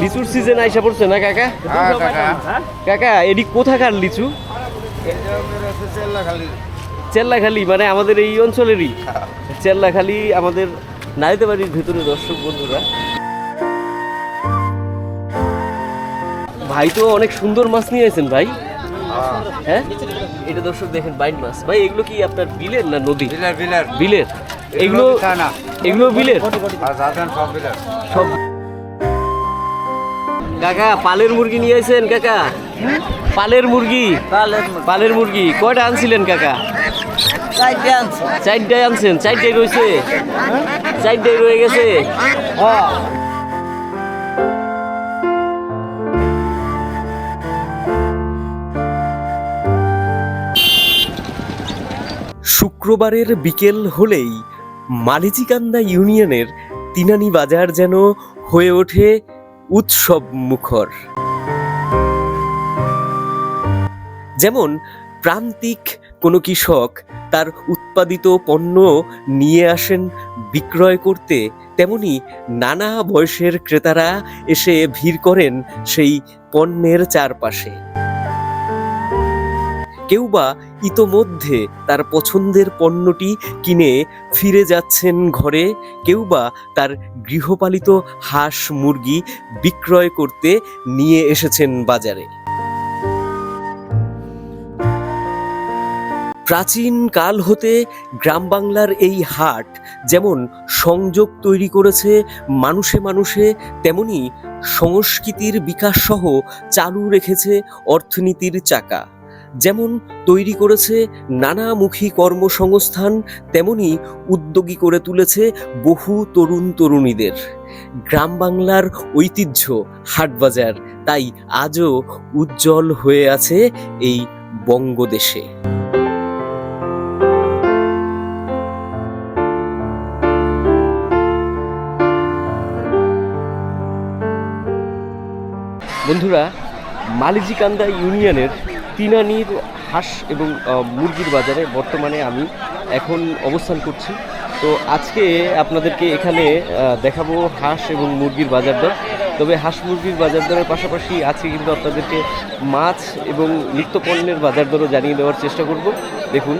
লিচুর সিজন আইসা পড়ছে না কাকা? হ্যাঁ কাকা। এডি কোথাকার লিচু? চেল্লাখালি মানে আমাদের এই অঞ্চলেরই। চেল্লাখালি আমাদের নাইতে বাড়ির ভেতরে দর্শক বন্ধুরা। ভাই তো অনেক সুন্দর মাছ নিয়ে আছেন ভাই। হ্যাঁ? এটা দর্শক দেখেন বাইন মাছ। ভাই এগুলো কি আপনার বিলের না নদী? বিলার বিলার। এগুলো এগুলো বিলার। সব কাকা পালের মুরগি নিয়ে আসেন কাকা। পালের মুরগি? পালের মুরগি। কয়টা আনছিলেন কাকা? চারটায় আনছেন চারটায় রয়েছে? চারটায় রয়ে গেছে? শুক্রবারের বিকেল হলেই মালিচিকান্দা ইউনিয়নের তিনানি বাজার যেন হয়ে ওঠে উৎসব মুখর। যেমন প্রান্তিক কোনো কৃষক তার উৎপাদিত পণ্য নিয়ে আসেন বিক্রয় করতে, তেমনি নানা বয়সের ক্রেতারা এসে ভিড় করেন সেই পণ্যের চারপাশে। কেউ বা ইতোমধ্যে তার পছন্দের পণ্যটি কিনে ফিরে যাচ্ছেন ঘরে কেউ বা তার গৃহপালিত হাঁস মুরগি বিক্রয় করতে নিয়ে এসেছেন বাজারে। প্রাচীন কাল হতে গ্রাম বাংলার এই হাট যেমন সংযোগ তৈরি করেছে মানুষে মানুষে, তেমনি সংস্কৃতির বিকাশ সহ চালু রেখেছে অর্থনীতির চাকা। যেমন তৈরি করেছে নানামুখী কর্মসংস্থান, তেমনি উদ্যোগী করে তুলেছে বহু তরুণ তরুণীদের। গ্রাম বাংলার ঐতিহ্য হাটবাজার, তাই আজও উজ্জ্বল হয়ে আছে এই বঙ্গদেশে। বন্ধুরা, মালিজিকান্দা ইউনিয়নের তিনানির হাঁস এবং মুরগির বাজারে বর্তমানে আমি এখন অবস্থান করছি। তো আজকে আপনাদেরকে এখানে দেখাবো হাঁস এবং মুরগির বাজার দর। তবে হাঁস মুরগির বাজার দরের পাশাপাশি আজকে কিন্তু আপনাদেরকে মাছ এবং নিত্যপণ্যের বাজার দরও জানিয়ে দেওয়ার চেষ্টা করব। দেখুন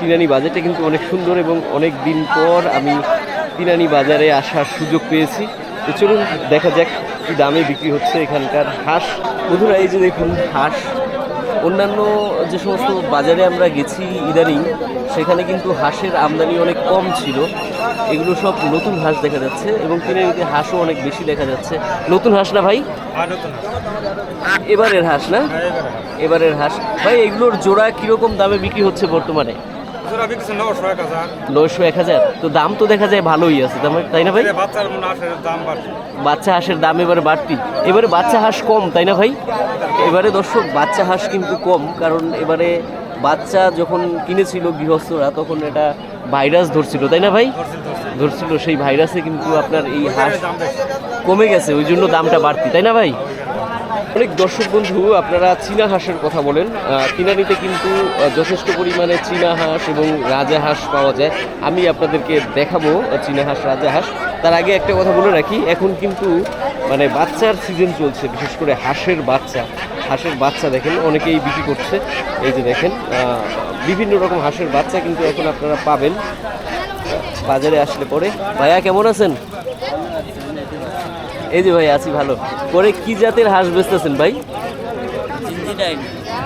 তিনানি বাজারটা কিন্তু অনেক সুন্দর এবং অনেক দিন পর আমি তিনানি বাজারে আসার সুযোগ পেয়েছি। তো চলুন, দেখা যাক কি দামে বিক্রি হচ্ছে এখানকার হাঁস। বন্ধুরা, এই যে দেখুন, হাঁস অন্যান্য যে সমস্ত বাজারে আমরা গেছি ইদানিং সেখানে কিন্তু হাঁসের আমদানি অনেক কম ছিল। এগুলো সব নতুন হাঁস দেখা যাচ্ছে এবং তিনানিতে হাঁসও অনেক বেশি দেখা যাচ্ছে। নতুন হাঁস না ভাই? এবারের হাঁস না? এবারের হাঁস। ভাই এগুলোর জোড়া কীরকম দামে বিক্রি হচ্ছে বর্তমানে? নয়শো এক হাজার। তো দাম তো দেখা যায় ভালোই আছে তাই না ভাই? বাচ্চা হাঁসের দাম এবারে বাড়তি। এবারে বাচ্চা হাঁস কম তাই না ভাই? এবারে দর্শক বাচ্চা হাঁস কিন্তু কম কারণ এবারে বাচ্চা যখন কিনেছিল গৃহস্থরা তখন এটা ভাইরাস ধরছিল তাই না ভাই? ধরছিল সেই ভাইরাসে কিন্তু আপনার এই হাঁস কমে গেছে ওই জন্য দামটা বাড়তি তাই না ভাই? অনেক দর্শক বন্ধু, আপনারা চীনা হাঁসের কথা বলেন। কিনারিতে কিন্তু যথেষ্ট পরিমাণে চীনা হাঁস এবং রাজা হাঁস পাওয়া যায়। আমি আপনাদেরকে দেখাবো চীনা হাঁস, রাজা হাঁস। তার আগে একটা কথা বলে রাখি, এখন কিন্তু মানে বাচ্চার সিজন চলছে, বিশেষ করে হাঁসের বাচ্চা। হাঁসের বাচ্চা দেখেন, অনেকেই বিক্রি করছে, এই যে দেখেন বিভিন্ন রকম হাঁসের বাচ্চা কিন্তু এখন আপনারা পাবেন। বাজারে আসলে পরে। ভাইয়া, কেমন আছেন? এই যে ভাই আছি ভালো। পরে কি জাতের হাঁস বেচতেছেন ভাই?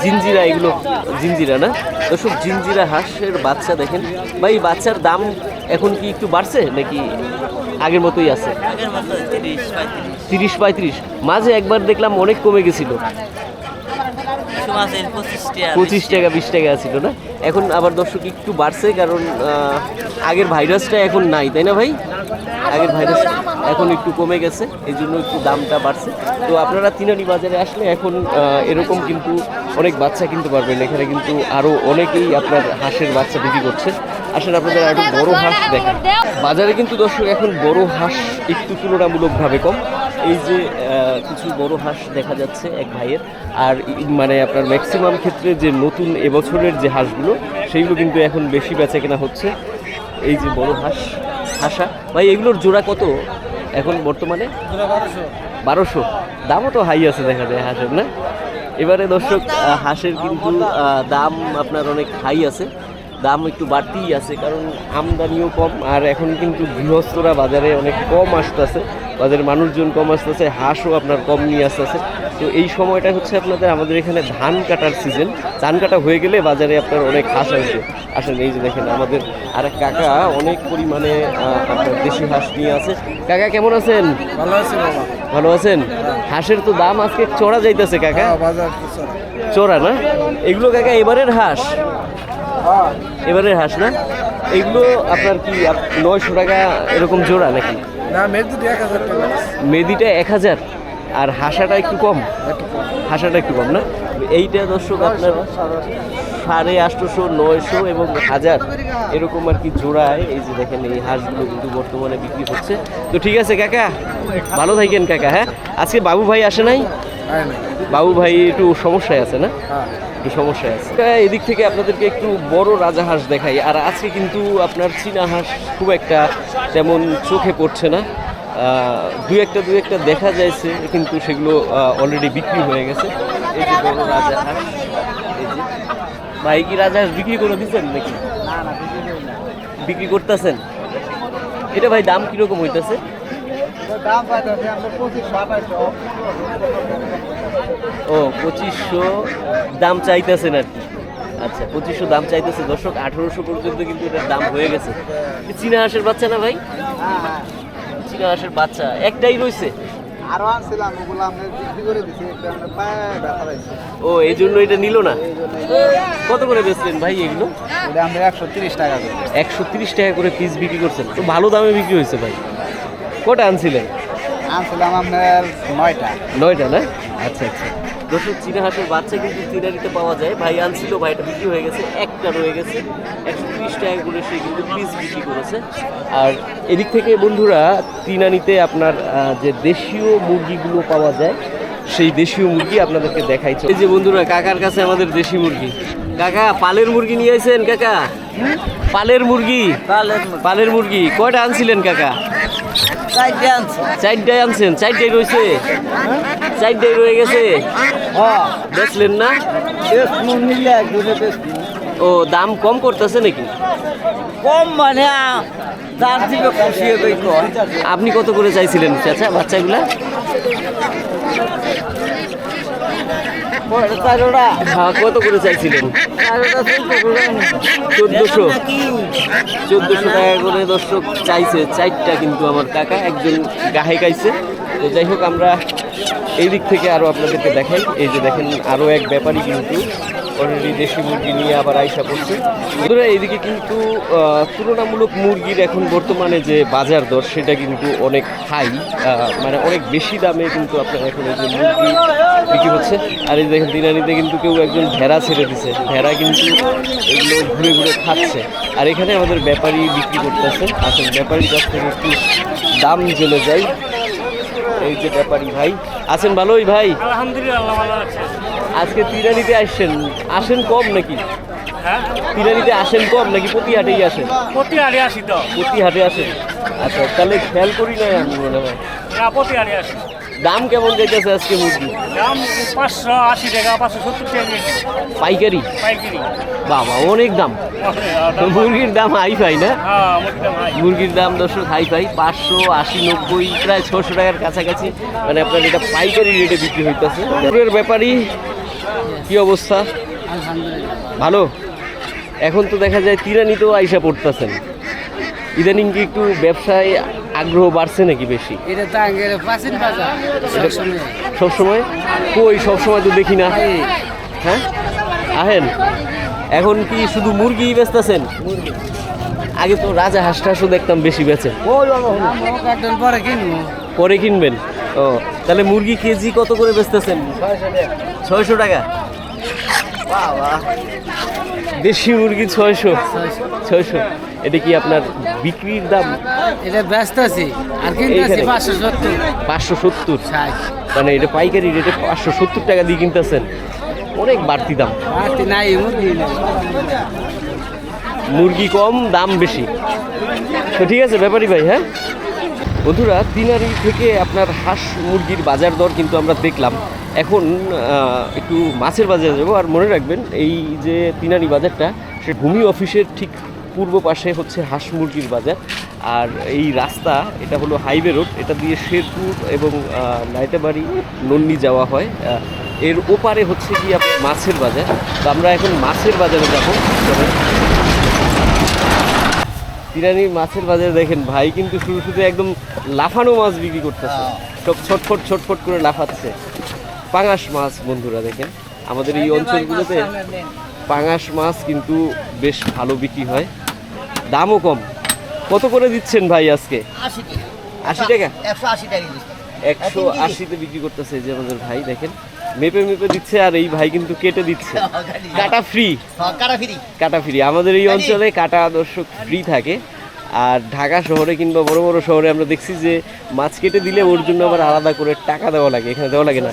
জিঞ্জিরা এগুলো জিঞ্জিরা না? দর্শক জিঞ্জিরা হাঁসের বাচ্চা দেখেন। ভাই বাচ্চার দাম এখন কি একটু বাড়ছে নাকি আগের মতোই আছে? তিরিশ পঁয়ত্রিশ। মাঝে একবার দেখলাম অনেক কমে গেছিল। পঁচিশ টাকা বিশ। টাকা ছিল না? এখন আবার দর্শক একটু বাড়ছে কারণ আগের ভাইরাসটা এখন নাই, তাই না ভাই? আগের ভাইরাস এখন একটু কমে গেছে এই জন্য একটু দামটা বাড়ছে। তো আপনারা তিনানি বাজারে আসলে এখন এরকম কিন্তু অনেক বাচ্চা কিনতে পারবেন। এখানে কিন্তু আরও অনেকেই আপনার হাঁসের বাচ্চা বিক্রি করছে আসলে আপনাদের আরও বড় হাঁস দেখেন বাজারে কিন্তু দর্শক এখন বড় হাঁস একটু তুলনামূলকভাবে কম। এই যে কিছু বড় হাঁস দেখা যাচ্ছে এক ভাইয়ের। আর মানে আপনার ম্যাক্সিমাম ক্ষেত্রে যে নতুন এবছরের যে হাঁসগুলো, সেইগুলো কিন্তু এখন বেশি বেচা কেনা হচ্ছে। এই যে বড় হাঁস, হাঁসা। ভাই, এগুলোর জোড়া কত এখন বর্তমানে? বারোশো। দামও তো হাই আছে দেখা যায় হাঁসের, না? এবারে দর্শক হাঁসের কিন্তু দাম আপনার অনেক হাই আছে। দাম একটু বাড়তিই আছে কারণ আমদানিও কম আর এখন কিন্তু গৃহস্থরা বাজারে অনেক কম আসতেছে বাজারে মানুষজন কম আসতেছে হাঁসও আপনার কম নিয়ে আসতেছে। তো এই সময়টা হচ্ছে আপনাদের আমাদের এখানে ধান কাটার সিজন ধান কাটা হয়ে গেলে বাজারে আপনার অনেক হাঁস আসবে। আসেন এই যে দেখেন আমাদের আর এক কাকা অনেক পরিমাণে আপনার দেশি হাঁস নিয়ে আছে। কাকা কেমন আছেন? ভালো আছেন ভালো আছেন? হাঁসের তো দাম আজকে চড়া যাইতেছে কাকা। হ্যাঁ, চড়া না? এগুলো কাকা এবারের হাঁস? এবারের হাঁস না? এগুলো আপনার কি নয়শো টাকা এরকম জোড়া নাকি? না মেয়ের দুটো এক হাজার মেদিটা এক হাজার। আর হাঁসাটা একটু কম? হাঁসাটা একটু কম না? এইটা দর্শক আপনার সাড়ে আটশোশো নয়শো এবং হাজার এরকম আর কি জোড়ায় এই যে দেখেন এই হাঁসগুলো কিন্তু বর্তমানে বিক্রি হচ্ছে। তো ঠিক আছে কাকা ভালো থাকেন কাকা হ্যাঁ? আজকে বাবু ভাই আসে নাই। বাবু ভাই একটু সমস্যায় আছে না? হ্যাঁ। একটু সমস্যা আছে? হ্যাঁ, এদিক থেকে আপনাদেরকে একটু বড় রাজা হাঁস দেখাই। আর আজকে কিন্তু আপনার চীনা হাঁস খুব একটা তেমন চোখে পড়ছে না। দু একটা দু একটা দেখা যাচ্ছে কিন্তু সেগুলো অলরেডি বিক্রি হয়ে গেছে। এই যে বড় রাজা হাঁস এই যে। ভাই কি রাজা হাঁস বিক্রি করে দিচ্ছেন নাকি? বিক্রি করতেছেন? এটা ভাই দাম কীরকম হইতেছে? দাম পাইতেছে আমরা পঁচিশ আঠাশশো ও পঁচিশশো দাম চাইতেছেন আর কি। আচ্ছা পঁচিশশো দাম চাইতেছে। দর্শক আঠারোশো পর্যন্ত কিন্তু এটার দাম হয়ে গেছে। চীনা হাঁসের বাচ্চা না ভাই? চীনা হাঁসের বাচ্চা একটাই রয়েছে আরও আনছিলাম ওগুলো আমরা বিক্রি করে দিছি একটা আমরা পায়ে ব্যথা পাইছি ও এই জন্য এটা নিল না? কত করে বেচলেন ভাই এগুলো? এটা আমরা একশো তিরিশ টাকা করে। একশো তিরিশ টাকা করে পিস বিক্রি করছেন। তো ভালো দামে বিক্রি হয়েছে ভাই। কটা আনছিলেন? আনছিলাম আপনার নয়টা। নয়টা না? আচ্ছা আচ্ছা। দর্শক চীনা হাঁসের বাচ্চা কিন্তু চিনারিতে পাওয়া যায়। ভাই আনছিল ভাইটা বিক্রি হয়ে গেছে একটা রয়ে গেছে। একশো তিরিশ টাকা করে সে কিন্তু পিস বিক্রি করেছে। আর এদিক থেকে বন্ধুরা তিনানিতে আপনার যে দেশীয় মুরগিগুলো পাওয়া যায় সেই দেশীয় মুরগি আপনাদেরকে দেখাইছে। এই যে বন্ধুরা কাকার কাছে আমাদের দেশি মুরগি। কাকা পালের মুরগি নিয়ে আসেন কাকা? পালের মুরগি। পালের মুরগি। কয়টা আনছিলেন কাকা? চারটায় আনছেন চারটায় রয়েছে চারটায় রয়ে গেছে। বেচলেন না? ও দাম কম করতেছে নাকি? কম মানে আপনি কত করে চাইছিলেন চাচা বাচ্চাগুলা? হ্যাঁ কত করে চাইছিলেন? চোদ্দশো? চোদ্দোশো টাকা করে দর্শক চাইছে চারটা কিন্তু আমার কাকা একজন গাহে গাইছে। তো যাই হোক আমরা এই দিক থেকে আরও আপনাদেরকে দেখাই। এই যে দেখেন আরও এক ব্যাপারই কিন্তু অলরেডি দেশি মুরগি নিয়ে আবার আইসা পড়ছে বন্ধুরা, এইদিকে কিন্তু তুলনামূলক মুরগির এখন বর্তমানে যে বাজার দর, সেটা কিন্তু অনেক হাই মানে অনেক বেশি দামে কিন্তু আপনার এখন এই যে মুরগি বিক্রি হচ্ছে। আর এই দেখেন, দিনানিতে কিন্তু কেউ একজন ভেড়া ছেড়ে দিছে। ভেড়া কিন্তু এগুলো ঘুরে ঘুরে খাচ্ছে। আর এখানে আমাদের ব্যাপারী বিক্রি করতেছে। আসলে ব্যাপারীর কাছ থেকে একটু দাম জেলে যায় এই যে ব্যাপারী ভাই। আছেন ভালোই ভাই। আলহামদুলিল্লাহ, ভালো আছে। আজকে তিরানিতে আসছেন। আসেন কম নাকি? হ্যাঁ? তিরানিতে আসেন কম নাকি? প্রতি হাটেই আসেন। প্রতি আড়ি আসি তো। প্রতি হাটে আসেন। আচ্ছা তাহলে খেয়াল করি না আমি মনে হয়। না প্রতি আড়ি আসি। দাম কেমন যাইতেছে আজকে মুরগি দাম পাঁচশো আশি টাকা পাঁচশো সত্তর টাকা পাইকারি? পাইকারি। বাবা অনেক দাম। মুরগির দাম হাই ফাই না? হ্যাঁ মুরগির দাম দর্শক হাই ফাই। পাঁচশো আশি নব্বই প্রায় ছশো টাকার কাছাকাছি। মানে আপনার এটা পাইকারি রেটে বিক্রি হইতেছে। মুরগির ব্যাপারই কি অবস্থা? ভালো? এখন তো দেখা যায় তিরানিতেও আইসা পড়তেছেন। ইদানিং কি একটু ব্যবসায় আগ্রহ বাড়ছে নাকি বেশি? এটা তো সবসময়। কই সবসময় তো দেখি না। হ্যাঁ? আহেন এখন কি শুধু মুরগি বেচতেছেন? আগে তো রাজা হাঁস টাসও দেখতাম বেশি বেচে। পরে কিনবেন? ও তাহলে মুরগি কেজি কত করে বেচতেছেন? ছয়শো টাকা? দেশি মুরগি ছয়শো ছয়শো। এটা কি আপনার বিক্রির দাম? এটা ব্যস্ত আছি আর? পাঁচশো সত্তর। পাঁচশো সত্তর? মানে এটা পাইকারি রেটে পাঁচশো সত্তর টাকা দিয়ে কিনতেছেন। অনেক বাড়তি দাম। বাড়তি নাই মুরগি মুরগি কম দাম বেশি। তো ঠিক আছে ব্যাপারী ভাই হ্যাঁ? বন্ধুরা তিনারি থেকে আপনার হাঁস মুরগির বাজার দর কিন্তু আমরা দেখলাম। এখন একটু মাছের বাজারে যাব আর মনে রাখবেন এই যে তিনারি বাজারটা সে ভূমি অফিসের ঠিক পূর্ব পাশে হচ্ছে হাঁস মুরগির বাজার। আর এই রাস্তা এটা হলো হাইওয়ে রোড এটা দিয়ে শেরপুর এবং আহ, নাইতাবাড়ি নন্নি যাওয়া হয়। এর ওপারে হচ্ছে কি আপনার মাছের বাজার। তো আমরা এখন মাছের বাজারে যাব। চলেন। মাছের বাজারে দেখেন ভাই কিন্তু শুরু শুরুতে একদম লাফানো মাছ বিক্রি করতেছে। সব ছটফট ছটফট করে লাফাচ্ছে। পাঙাশ মাছ বন্ধুরা দেখেন আমাদের এই অঞ্চলগুলোতে পাঙাশ মাছ কিন্তু বেশ ভালো বিক্রি হয়। দামও কম। কত করে দিচ্ছেন ভাই আজকে? আশি টাকা। একশো আশিতে বিক্রি করতেছে যে আমাদের ভাই দেখেন। মেপে মেপে দিচ্ছে আর এই ভাই কিন্তু কেটে দিচ্ছে। কাটা ফ্রি কাটা ফ্রি আমাদের এই অঞ্চলে কাটা দর্শক ফ্রি থাকে। আর ঢাকা শহরে কিংবা বড় বড় শহরে আমরা দেখছি যে মাছ কেটে দিলে ওর জন্য আবার আলাদা করে টাকা দেওয়া লাগে এখানে দেওয়া লাগে না।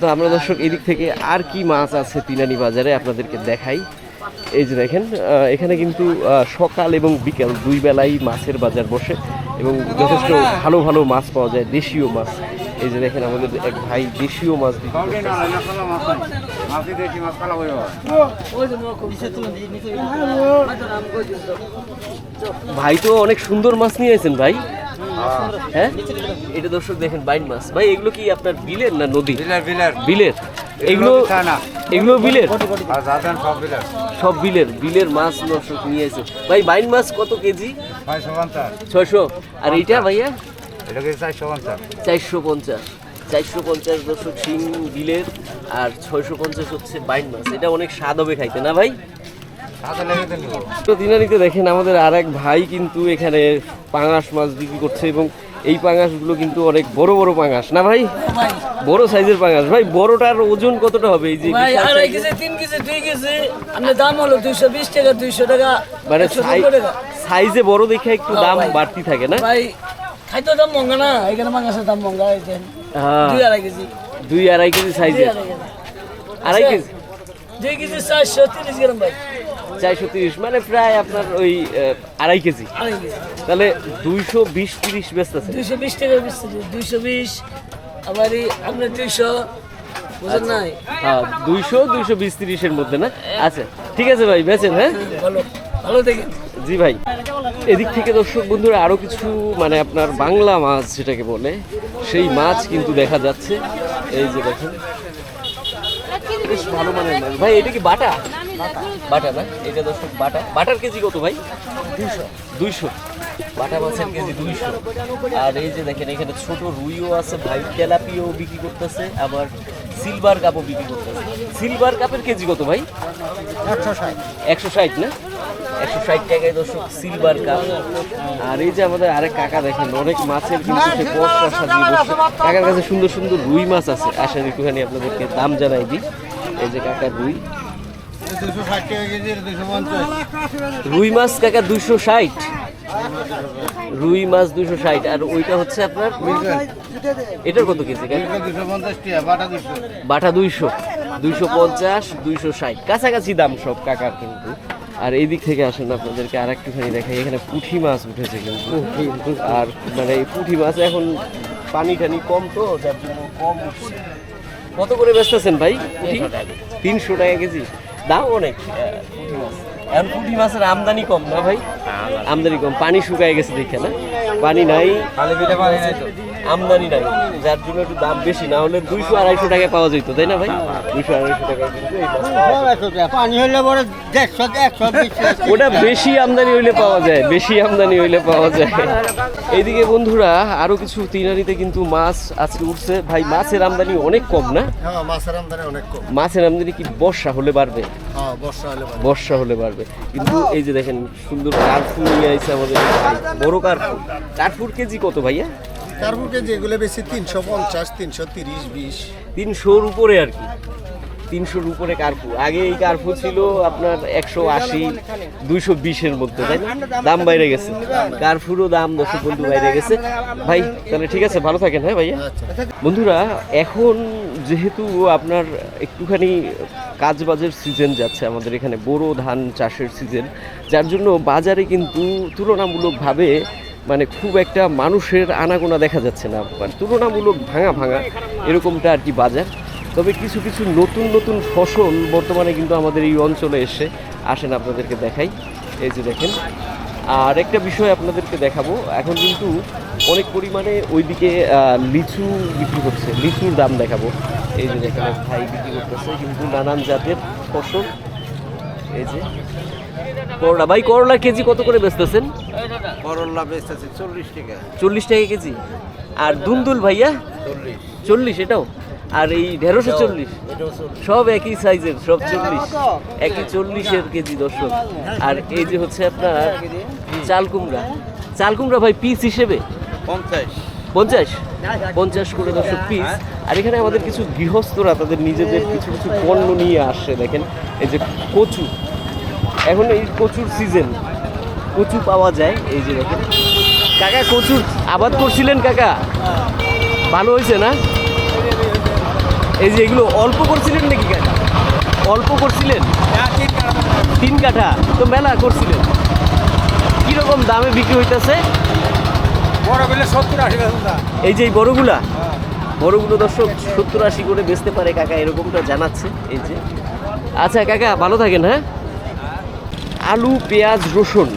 তো আমরা দর্শক এদিক থেকে আর কি মাছ আছে তিনানি বাজারে আপনাদেরকে দেখাই। এই যে দেখেন এখানে কিন্তু সকাল এবং বিকেল দুই বেলাই মাছের বাজার বসে এবং যথেষ্ট ভালো ভালো মাছ পাওয়া যায় দেশীয় মাছ। এই যে দেখেন আমাদের এক ভাই দেশীয় মাছ বিক্রি। ভাই তো অনেক সুন্দর মাছ নিয়ে এসেছেন ভাই। হ্যাঁ? এটা দর্শক দেখেন বাইন মাছ। ভাই এগুলো কি আপনার বিলের না নদী বিলার এগুলো না। এগুলো বিলের? সব বিলার। সব বিলের বিলের মাছ দর্শক নিয়ে এসে ভাই বাইন মাছ কত কেজি? ছয়শো। আর এইটা ভাইয়া? চারশো পঞ্চাশ। চারশো পঞ্চাশ। চারশো পঞ্চাশ দর্শক শিং বিলের আর ছয়শো পঞ্চাশ হচ্ছে বাইন মাছ। এটা অনেক স্বাদ হবে খাইতে না ভাই? সাথে তো দিনারিতে দেখেন আমাদের আর এক ভাই কিন্তু এখানে পাঙাশ মাছ বিক্রি করছে এবং এই পাঙাশগুলো কিন্তু অনেক বড় বড় পাঙাশ না ভাই? বড় সাইজের পাঙাশ। ভাই বড়টার ওজন কতটা হবে এই যে ভাই আড়াই কেজি তিন কেজি দুই কেজি। আপনার দাম হলো দুইশো বিশ টাকা দুইশো টাকা মানে সাইজে বড় দেখে একটু হ্যাঁ, দাম বাড়তি থাকে না? ভাই খাইতে দাম মঙ্গা না এখানে মাংসের দাম মঙ্গা এই হ্যাঁ, দুই আড়াই কেজি। দুই আড়াই কেজি দুই আড়াই কেজি। আড়াই কেজি? দুই কেজি চারশো তিরিশ গ্রাম ভাই। চারশো তিরিশ মানে প্রায় আপনার ওই আড়াই কেজি। তাহলে দুইশো বিশ তিরিশ ব্যস্ত আছে দুইশো বিশ টাকা বেচতে দুইশো বিশ আবার আপনার দুইশো বুঝেন নাই? হ্যাঁ দুইশো দুইশো বিশ তিরিশের মধ্যে না? আচ্ছা ঠিক আছে ভাই বেচেন হ্যাঁ? ভালো ভালো দেখেন। জি ভাই। এদিক থেকে দর্শক বন্ধুরা আরও কিছু মানে আপনার বাংলা মাছ যেটাকে বলে, সেই মাছ কিন্তু দেখা যাচ্ছে। এই যে দেখেন, বেশ ভালো মানের মাছ। ভাই, এটা কি বাটা? বাটা না, এটা দর্শক বাটা। বাটার কেজি কত ভাই? দুইশো। দুইশো। বাটা মাছের কেজি দুইশো। আর এই যে দেখেন, এখানে ছোট রুইও আছে, ভাই তেলাপিও বিক্রি করতেছে। আবার সিলভার কাপও বিক্রি করতেছে সিলভার কাপের কেজি কত ভাই? একশো ষাট না? একশো ষাট টাকায় দর্শক সিলভার কাপ। আর এই যে আমাদের আরেক কাকা দেখেন অনেক মাছের কিন্তু সে বস্তা সাজিয়ে বসে। কাকার কাছে সুন্দর সুন্দর রুই মাছ আছে। আসেন একটুখানি আপনাদেরকে দাম জানাই দিই। এই যে কাকা রুই। দুশো ষাট দুশো রুই মাছ কাকা দুইশো ষাট। রুই মাছ দুশো ষাট আর ওইটা হচ্ছে আপনার এটার কত কেজি বাটা দুইশো। দুইশো পঞ্চাশ দুইশো ষাট। কাছাকাছি দাম সব কাকার কিন্তু। আর এই দিক থেকে আসেন আপনাদেরকে আর একটুখানি দেখাই এখানে পুঁটি মাছ উঠেছে কিন্তু। আর মানে এই পুঁটি মাছ এখন পানি টানি কম তো যার জন্য কম কত করে বেচতেছেন ভাই পুঁটি তিনশো টাকা। কেজি। দাম অনেক। পুঁটি মাছ এখন পুঁটি মাছের আমদানি কম না ভাই? আমদানি কম। পানি শুকায় গেছে দেখে না? পানি নাই খালি বিলে পানি নাই তো। আমদানি নাই। যার জন্য একটু দাম বেশি না হলে দুইশো আড়াইশো টাকায় পাওয়া যেত তাই না ভাই? দুইশো আড়াইশো। পানি হলে বড় দেড়শো একশো ওটা বেশি আমদানি হইলে পাওয়া যায় বেশি আমদানি হইলে পাওয়া যায়। এইদিকে বন্ধুরা আরও কিছু তিনারিতে কিন্তু মাছ আজকে উঠছে। ভাই মাছের আমদানি অনেক কম না? হ্যাঁ মাছের আমদানি অনেক কম। মাছের আমদানি কি বর্ষা হলে বাড়বে? হ্যাঁ বর্ষা হলে ভালো। বর্ষা হলে বাড়বে। কিন্তু এই যে দেখেন সুন্দর কার্ফু নিয়ে আইছে আমাদের বড় কার্ফু। কার্ফুর কেজি কত ভাইয়া? কার্বুকে যেগুলো বেশি তিনশো পঞ্চাশ তিনশো তিরিশ বিশ। তিনশোর উপরে আর কি। তিনশোর উপরে কার্পু। আগে এই কার্পু ছিল আপনার একশো আশি দুইশো বিশের মধ্যে তাই না? দাম বাইরে গেছে। কার্পুরও দাম দর্শক বন্ধু বাইরে গেছে। ভাই তাহলে ঠিক আছে ভালো থাকেন হ্যাঁ ভাইয়া? বন্ধুরা এখন যেহেতু আপনার একটুখানি কাজবাজের সিজন যাচ্ছে আমাদের এখানে বোরো ধান চাষের সিজন যার জন্য বাজারে কিন্তু তুলনামূলকভাবে মানে খুব একটা মানুষের আনাগোনা দেখা যাচ্ছে না মানে তুলনামূলক ভাঙা ভাঙা এরকমটা আর কি বাজার। তবে কিছু কিছু নতুন নতুন ফসল বর্তমানে কিন্তু আমাদের এই অঞ্চলে এসে আসেন আপনাদেরকে দেখাই। এই যে দেখেন, আর একটা বিষয় আপনাদেরকে দেখাবো। এখন কিন্তু অনেক পরিমাণে ওইদিকে লিচু বিক্রি হচ্ছে, লিচুর দাম দেখাবো। এই যে দেখেন ভাই বিক্রি করতেছে, কিন্তু নানান জাতের ফসল। এই যে, করলা, ভাই করলা কেজি কত করে বেচতেছেন? করল্লা বেচতেছে চল্লিশ টাকা। চল্লিশ টাকা কেজি? আর দুন্দুল ভাইয়া? চল্লিশ। এটাও? আর এই ঢেঁড়শো চল্লিশ? সব একই সাইজের সব চল্লিশ। একই চল্লিশের কেজি দর্শক। আর এই যে হচ্ছে আপনার চাল কুমড়া চাল কুমড়া ভাই পিস হিসেবে? পঞ্চাশ। পঞ্চাশ? পঞ্চাশ করে দর্শক পিস। আর এখানে আমাদের কিছু গৃহস্থরা তাদের নিজেদের কিছু কিছু পণ্য নিয়ে আসছে দেখেন। এই যে কচু। এখন এই কচুর সিজন কচু পাওয়া যায় এই যে দেখেন। কাকা কচুর আবাদ করছিলেন কাকা? ভালো হয়েছে না? এই যে এগুলো অল্প করছিলেন নাকি কাকা? অল্প করছিলেন? তিন কাঠা। তো মেলা করছিলেন। কীরকম দামে বিক্রি হইতেছে? এই যে এই বড়গুলা? বড়গুলো দর্শক সত্তর আশি করে বেচতে পারে কাকা এরকমটা জানাচ্ছে এই যে। আচ্ছা কাকা ভালো থাকেন হ্যাঁ। আলু পেঁয়াজ রসুন।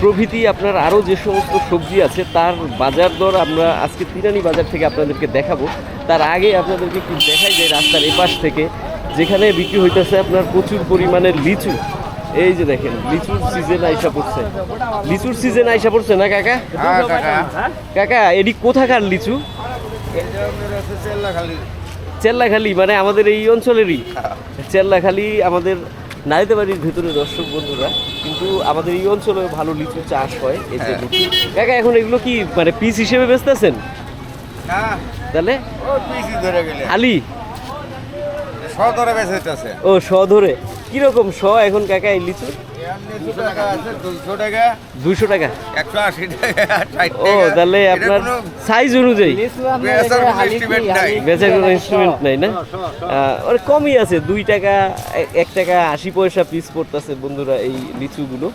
প্রভৃতি আপনার আরও যে সমস্ত সবজি আছে তার বাজার দর আমরা আজকে তিরানি বাজার থেকে আপনাদেরকে দেখাবো। তার আগে আপনাদেরকে একটু দেখাই যায় রাস্তার এপাশ থেকে যেখানে বিক্রি হইতেছে আপনার প্রচুর পরিমাণের লিচু। এই যে দেখেন লিচুর সিজন আইসা পড়ছে। লিচুর সিজন আইসা পড়ছে না কাকা? হ্যাঁ কাকা। কাকা এটি কোথাকার লিচু? চেল্লাখালি। মানে আমাদের এই অঞ্চলেরই। চেল্লাখালি আমাদের নাইতেবাড়ির ভেতরে দর্শক বন্ধুরা কিন্তু আমাদের এই অঞ্চলে ভালো লিচু চাষ হয় এই যে কাকা এখন এগুলো কি মানে পিস হিসেবে বেচতেছেন তাহলে? ধরে আলি? সদরে বেচেছে ও শ ধরে। কীরকম স এখন কাকা এই লিচু? দুইশো টাকা ও তাহলে আপনার সাইজ অনুযায়ী। বেচার কোনো ইনস্ট্রুমেন্ট নাই। না? ওর কমই আছে দুই টাকা এক টাকা আশি পয়সা পিস পড়তেছে বন্ধুরা এই লিচুগুলো।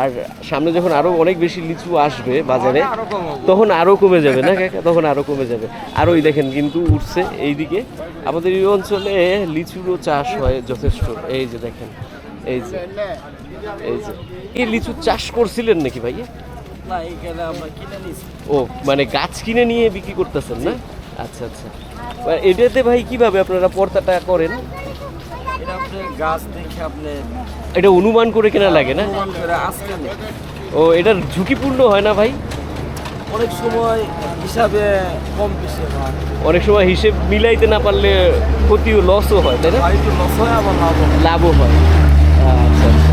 আর সামনে যখন আরও অনেক বেশি লিচু আসবে বাজারে তখন আরও কমে যাবে না কাকা? তখন আরও কমে যাবে। আর ওই দেখেন কিন্তু উঠছে এইদিকে। আমাদের এই অঞ্চলে লিচুরও চাষ হয় যথেষ্ট। এই যে দেখেন এই যে। এই যে এই লিচু চাষ করছিলেন নাকি ভাইয়া? নিছি ও মানে গাছ কিনে নিয়ে বিক্রি করতেছেন না? আচ্ছা আচ্ছা। এটাতে ভাই কীভাবে আপনারা পর্তাটা করেন? এটা এটা অনুমান করে কেনা লাগে না। ও এটার ঝুঁকিপূর্ণ হয় না ভাই? অনেক সময় হিসাবে কম অনেক সময় হিসেব মিলাইতে না পারলে ক্ষতিও লসও হয় তাই না? লস হয় আবার হয়। লাভও হয় আচ্ছা আচ্ছা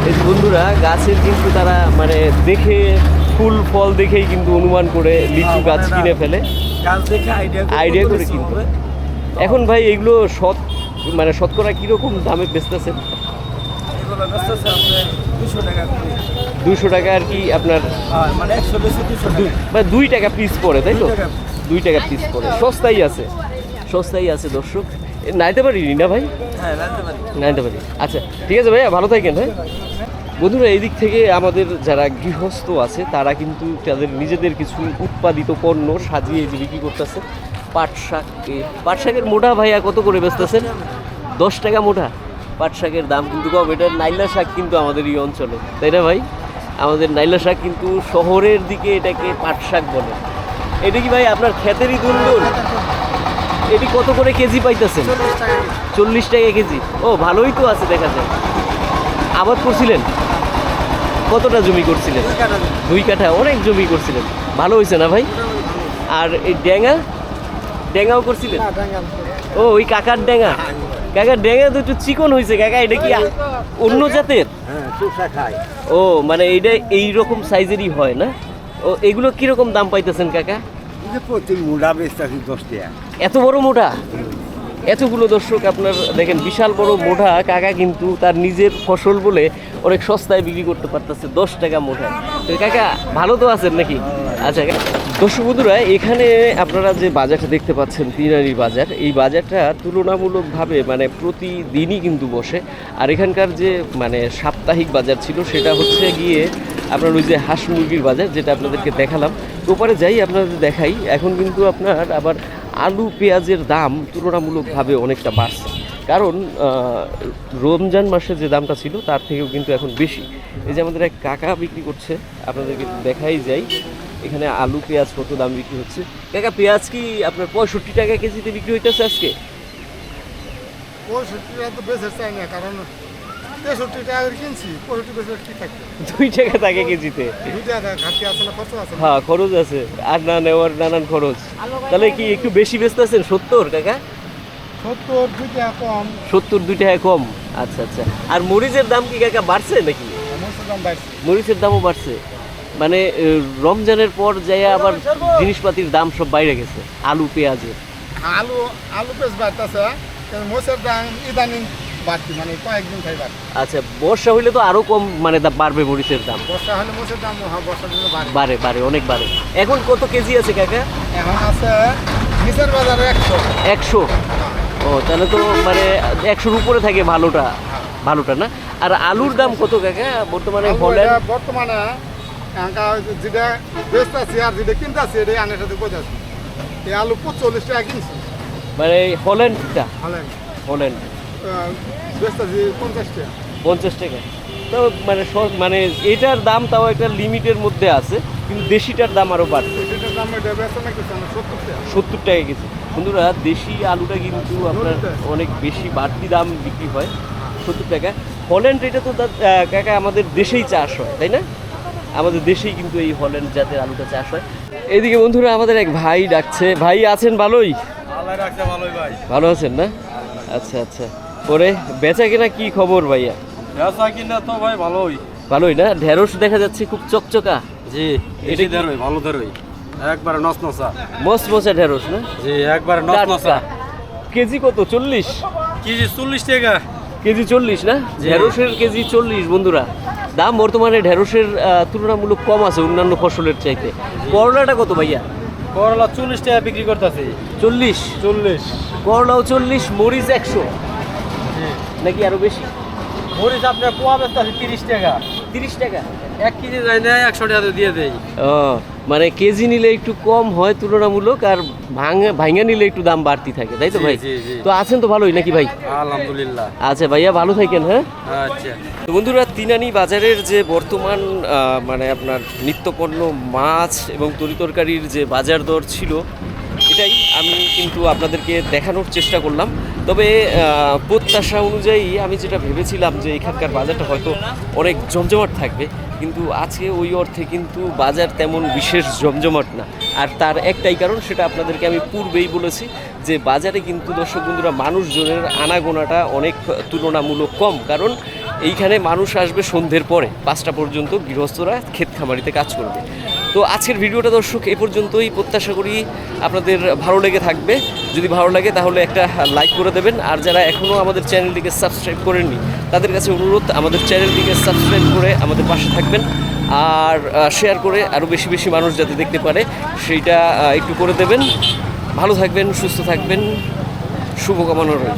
এই যে বন্ধুরা গাছের কিন্তু তারা মানে দেখে ফুল ফল দেখেই কিন্তু অনুমান করে লিচু গাছ কিনে ফেলে। আইডিয়া করে কিনতে। এখন ভাই এগুলো শত মানে শতকরা কীরকম দামে বেচতেছেন দুশো টাকা আর কি আপনার মানে দুই টাকা। মানে দুই টাকা পিস পড়ে তাই তো? দুই টাকা। পিস পড়ে। সস্তাই আছে। সস্তাই আছে দর্শক। নাইতে পারিনি না ভাই? হ্যাঁ পারি। নাইতে পারি। আচ্ছা ঠিক আছে ভাইয়া ভালো থাকেন হ্যাঁ? বন্ধুরা এই দিক থেকে আমাদের যারা গৃহস্থ আছে তারা কিন্তু তাদের নিজেদের কিছু উৎপাদিত পণ্য সাজিয়ে যে বিক্রি করতেছে। পাট শাক পাট শাকের মোটা ভাইয়া কত করে বেচতেছেন? দশ টাকা মোটা। পাট শাকের দাম কিন্তু কম এটা নাইলা শাক কিন্তু আমাদের এই অঞ্চলে তাই না ভাই? আমাদের নাইলা শাক কিন্তু শহরের দিকে এটাকে পাট শাক বলে। এটা কি ভাই আপনার ক্ষেতেরই দুন্দুল এটি কত করে কেজি পাইতেছেন? চল্লিশ টাকা কেজি। ও ভালোই তো আছে দেখা যায়। আবাদ করছিলেন? কতটা জমি করছিলেন? দুই কাঠা অনেক জমি করছিলেন। ভালো হয়েছে না ভাই? আর এই ড্যাঙা ড্যাঙাও করছিলেন? ও ওই কাকার ড্যাঙা কাকার ড্যাঙা তো একটু চিকন হয়েছে কাকা এটা কি অন্য জাতের? হ্যাঁ ও মানে এটা এই রকম সাইজেরই হয় না? ও এগুলো কীরকম দাম পাইতেছেন কাকা? এত বড় মোটা এতগুলো দর্শক আপনার দেখেন, বিশাল বড় মোটা কাকা কিন্তু তার নিজের ফসল বলে অনেক সস্তায় বিক্রি করতে পারতেছে দশ টাকা মোটা কাকা, ভালো তো আছেন নাকি? আচ্ছা দর্শক বন্ধুরা, এখানে আপনারা যে বাজারটা দেখতে পাচ্ছেন, তিনারি বাজার, এই বাজারটা তুলনামূলকভাবে মানে প্রতিদিনই কিন্তু বসে। আর এখানকার যে মানে সাপ্তাহিক বাজার ছিল, সেটা হচ্ছে গিয়ে আপনার ওই যে হাঁস মুরগির বাজার যেটা আপনাদেরকে দেখালাম ওপারে যাই আপনাদের দেখাই, এখন কিন্তু আপনার আবার আলু পেঁয়াজের দাম তুলনামূলকভাবে অনেকটা বাড়ছে। কারণ রমজান মাসে যে দামটা ছিল তার থেকেও কিন্তু এখন বেশি। এই যে আমাদের এক কাকা বিক্রি করছে, আপনাদেরকে দেখাই যাই, এখানে আলু পেঁয়াজ কত দাম বিক্রি হচ্ছে। কাকা, পেঁয়াজ কি আপনার পঁয়ষট্টি টাকা কেজিতে বিক্রি হইতেছে আজকে? পঁয়ষট্টি টাকা তো না কারণ তেষট্টি টাকা করে কিনছি পঁয়ষট্টি বেঁচে কি থাকবে? দুই টাকা থাকে কেজিতে। দুই টাকা ঘাটতি আছে না কত আছে হ্যাঁ খরচ আছে। আর না নেওয়ার নানান খরচ। তাহলে কি একটু বেশি ব্যস্ত আছেন? সত্তর কাকা সত্তর দুই টাকা কম। সত্তর দুই টাকা কম? আচ্ছা আচ্ছা। আর মরিচের দাম কি কাকা বাড়ছে নাকি? মরিচের দাম বাড়ছে। মরিচের দামও বাড়ছে। মানে রমজানের পর যাই আবার জিনিসপাতির দাম সব বাইরে গেছে। আলু পেঁয়াজের। আলু আলু পেঁচ বাড়তেছে মরিচের দাম ইদানিং বাড়তি মানে কয়েকদিন খাই বাড়তি। আচ্ছা বর্ষা হইলে তো আরও কম মানে দাম বাড়বে মরিচের দাম? বর্ষা হলে মরিচের দাম হ্যাঁ, বর্ষার জন্য বাড়ে। বাড়ে বাড়ে অনেক বাড়ে। এখন কত কেজি আছে কাকা? এখন আছে নিচের বাজারে একশো। একশো? ও তাহলে তো মানে একশোর উপরে থাকে ভালোটা। ভালোটা না? আর আলুর দাম কত কাকা? বর্তমানে আলু হল্যান্ড এটা বর্তমানে এখানকার যেটা বেচতে আছি আর যেটা কিনতে আছি এটা আনের সাথে বোঝা এই আলু পঁচল্লিশ টাকা কিনছি। মানে হল্যান্ডটা? হলে হল্যান্ড। পঞ্চাশ টাকা। তো মানে সব- মানে এটার দাম তাও একটা লিমিটের মধ্যে আছে কিন্তু দেশিটার দাম আরও বাড়ছে। সত্তর টাকা। কেজি। বন্ধুরা দেশি আলুটা কিন্তু আপনার অনেক বেশি বাড়তি দাম বিক্রি হয় সত্তর টাকা। হল্যান্ড এটা তো কাকা আমাদের দেশেই চাষ হয় তাই না? আমাদের দেশেই কিন্তু এই হল্যান্ড জাতের আলুটা চাষ হয়। এইদিকে বন্ধুরা আমাদের এক ভাই ডাকছে। ভাই আছেন ভালোই? ভালোই ভাই। ভালো আছেন না? আচ্ছা আচ্ছা। পরে বেচা কেনা কি খবর ভাইয়া? বেচা কিনা তো ভাই ভালোই। ভালোই না? ঢেঁড়স দেখা যাচ্ছে খুব চকচকা। জি এটা দেরই ভালো দেরই একবার নস নসা মস্ত মশা ঢেঁড়স না? জি একবার নস নসা কেজি কত? চল্লিশ? কেজি চল্লিশ টাকা। কেজি চল্লিশ না? ঢেঁড়সের কেজি চল্লিশ বন্ধুরা। দাম বর্তমানে ঢেঁড়সের তুলনামূলক কম আছে অন্যান্য ফসলের চাইতে। করলাটা কত ভাইয়া? করলা চল্লিশ টাকা বিক্রি করতেছি। চল্লিশ? চল্লিশ। করলাও চল্লিশ মরিচ একশো। নাকি আরও বেশি? মরিচ আপনার পোয়া বেচতে আছে তিরিশ টাকা। তিরিশ টাকা? এক কেজি যায় না একশো টাকা দিয়ে দেই। ও মানে কেজি নিলে একটু কম হয় তুলনামূলক আর ভাঙা ভাঙা নিলে একটু দাম বাড়তি থাকে তাই তো ভাই। তো আছেন তো ভালোই নাকি ভাই? আলহামদুলিল্লাহ। আচ্ছা ভাইয়া ভালো থাকেন হ্যাঁ? আচ্ছা। তো বন্ধুরা তিনানি বাজারের যে বর্তমান মানে আপনার নিত্যপণ্য মাছ এবং তরিতরকারির যে বাজার দর ছিল এটাই আমি কিন্তু আপনাদেরকে দেখানোর চেষ্টা করলাম। তবে প্রত্যাশা অনুযায়ী আমি যেটা ভেবেছিলাম যে এখানকার বাজারটা হয়তো অনেক জমজমাট থাকবে, কিন্তু আজকে ওই অর্থে কিন্তু বাজার তেমন বিশেষ জমজমাট না। আর তার একটাই কারণ, সেটা আপনাদেরকে আমি পূর্বেই বলেছি যে বাজারে কিন্তু দর্শক বন্ধুরা, মানুষজনের আনাগোনাটা অনেক তুলনামূলক কম। কারণ এইখানে মানুষ আসবে সন্ধ্যের পরে, পাঁচটা পর্যন্ত গৃহস্থরা ক্ষেত খামারিতে কাজ করবে। তো আজকের ভিডিওটা দর্শক এই পর্যন্তই। প্রত্যাশা করি আপনাদের ভালো লেগে থাকবে। যদি ভালো লাগে তাহলে একটা লাইক করে দেবেন। আর যারা এখনও আমাদের চ্যানেলটিকে সাবস্ক্রাইব করেননি, তাদের কাছে অনুরোধ, আমাদের চ্যানেলটিকে সাবস্ক্রাইব করে আমাদের পাশে থাকবেন। আর শেয়ার করে আরও বেশি বেশি মানুষ যাতে দেখতে পারে, সেইটা একটু করে দেবেন। ভালো থাকবেন, সুস্থ থাকবেন। শুভকামনা রইল।